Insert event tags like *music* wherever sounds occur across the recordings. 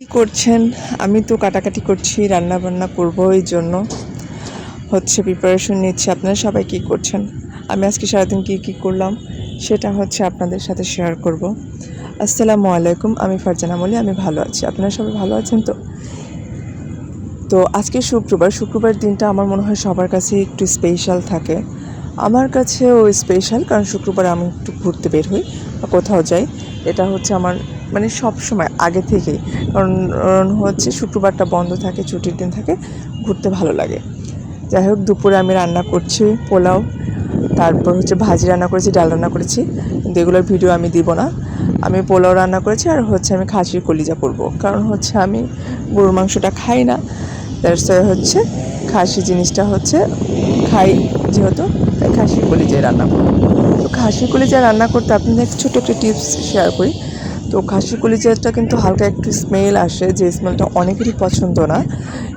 কি করছেন? আমি তো কাটাকাটি করছি রান্না বান্না করব, এই জন্য হচ্ছে প্রিপারেশন নিচ্ছি। আপনারা সবাই কি করছেন? আমি আজকে সারাদিন কি কি করলাম সেটা হচ্ছে আপনাদের সাথে শেয়ার করব। আসসালামু আলাইকুম, আমি ফারজানা মলি, আমি ভালো আছি। আপনারা সবাই ভালো আছেন তো? তো আজকে শুক্রবার শুক্রবার দিনটা আমার মনে হয় সবার কাছে একটু স্পেশাল থাকে। আমার কাছে কাছেও স্পেশাল কারণ শুক্রবার আমি একটু ঘুরতে বের হই বা কোথাও যাই। এটা হচ্ছে আমার মানে সব সময় আগে থেকেই। কারণ হচ্ছে শুক্রবারটা বন্ধ থাকে, ছুটির দিন থাকে, ঘুরতে ভালো লাগে। যাই হোক, দুপুরে আমি রান্না করছি পোলাও, তারপর হচ্ছে ভাজি রান্না করেছি, ডাল রান্না করেছি। কিন্তু এগুলোর ভিডিও আমি দিব না। আমি পোলাও রান্না করেছি আর হচ্ছে আমি খাসির কলিজা করব। কারণ হচ্ছে আমি গরুর মাংসটা খাই না। দ্যাটস হচ্ছে খাসি জিনিসটা হচ্ছে খাই যেহেতু, তাই খাসির কলিজায় রান্না করব। তো খাসির কলিজা রান্না করতে আপনাদের ছোটো একটা টিপস শেয়ার করি। তো খাসির কলিজাটা কিন্তু হালকা একটু স্মেল আসে, যে স্মেলটা অনেকেরই পছন্দ না।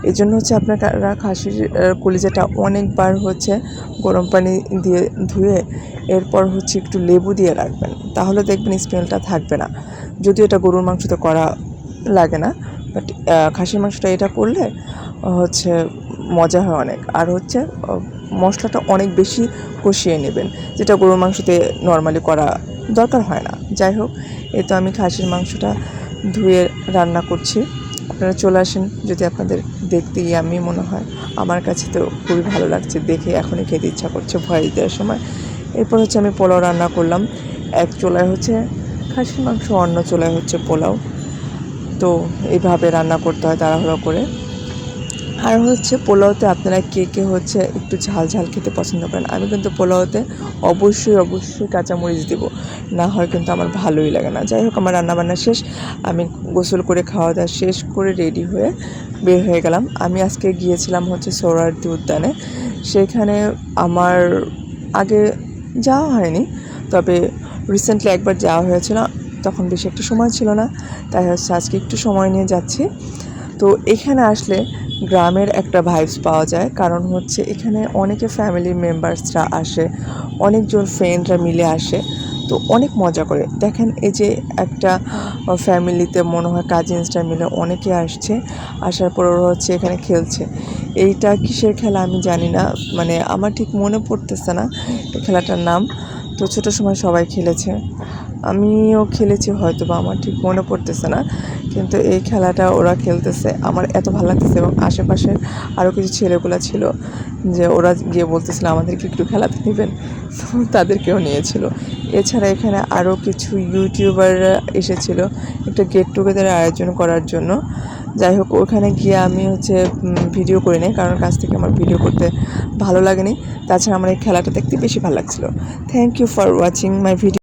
এই জন্য হচ্ছে আপনারা খাসির কলিজাটা অনেকবার হচ্ছে গরম পানি দিয়ে ধুয়ে এরপর হচ্ছে একটু লেবু দিয়ে রাখবেন। তাহলে দেখবেন স্মেলটা থাকবে না। যদিও এটা গরুর মাংসতে করা লাগে না বাট খাসির মাংসটা এটা করলে হচ্ছে মজা হয় অনেক। আর হচ্ছে মশলাটা অনেক বেশি কষিয়ে নেবেন, যেটা গরুর মাংসতে নর্মালি করা দরকার হয় না। যাই হোক এ তো আমি খাসির মাংসটা ধুয়ে রান্না করছি। আপনারা চলে আসেন যদি আপনাদের দেখতে গিয়ে আমি মনে হয়। আমার কাছে তো খুবই ভালো লাগছে দেখে, এখনই খেতে ইচ্ছা করছে ভয়েস দেওয়ার সময়। এরপর হচ্ছে আমি পোলাও রান্না করলাম। এক চোলায় হচ্ছে খাসির মাংস, অন্য চোলায় হচ্ছে পোলাও। তো এইভাবে রান্না করতে হয় তাড়াহুড়ো করে। আর হচ্ছে পোলাওতে আপনারা কে কে হচ্ছে একটু ঝাল ঝাল খেতে পছন্দ করেন? আমি কিন্তু পোলাওতে অবশ্যই অবশ্যই কাঁচামরিচ দেবো। না হয় কিন্তু আমার ভালোই লাগে না। যাই হোক, আমার রান্নাবান্না শেষ। আমি গোসল করে খাওয়া দাওয়া শেষ করে রেডি হয়ে বের হয়ে গেলাম। আমি আজকে গিয়েছিলাম হচ্ছে সোহরাওয়ার্দী উদ্যানে। সেখানে আমার আগে যাওয়া হয়নি, তবে রিসেন্টলি একবার যাওয়া হয়েছিল। তখন বেশি একটা সময় ছিল না। তাই হচ্ছে আজকে একটু সময় নিয়ে যাচ্ছি। তো এখানে আসলে গ্রামের একটা ভাইবস পাওয়া যায়। কারণ হচ্ছে এখানে অনেকে ফ্যামিলি মেম্বার্সরা আসে, অনেকজন ফ্রেন্ডরা মিলে আসে, তো অনেক মজা করে। দেখেন এই যে একটা ফ্যামিলিতে মনে হয় কাজিনসরা মিলে অনেকে আসছে, আসার পর ওরা হচ্ছে এখানে খেলছে। এইটা কিসের খেলা আমি জানি না। মানে আমার ঠিক মনে পড়তেছে না খেলাটার নাম। তো ছোটো সময় সবাই খেলেছে। আমিও খেলেছি হয়তো বা আমার ঠিক মনে পড়তেছে না। কিন্তু এই খেলাটা ওরা খেলতেছে। আমার এত ভালো লাগতেছে এবং আশেপাশের আরও কিছু ছেলেগুলো ছিল যে ওরা গিয়ে বলতেছিল, আমাদেরকে একটু খেলাতে নেবেন তো *laughs* তাদেরকেও নিয়েছিল। এছাড়া এখানে আরও কিছু ইউটিউবাররা এসেছিল একটা গেট টুগেদারের আয়োজন করার জন্য। যাই হোক, ওখানে গিয়ে আমি হচ্ছে ভিডিও করি নাই, কারণ কাছ থেকে আমার ভিডিও করতে ভালো লাগেনি। তাছাড়া আমার এই খেলাটা দেখতে বেশি ভালো লাগছিল। Thank you for watching my video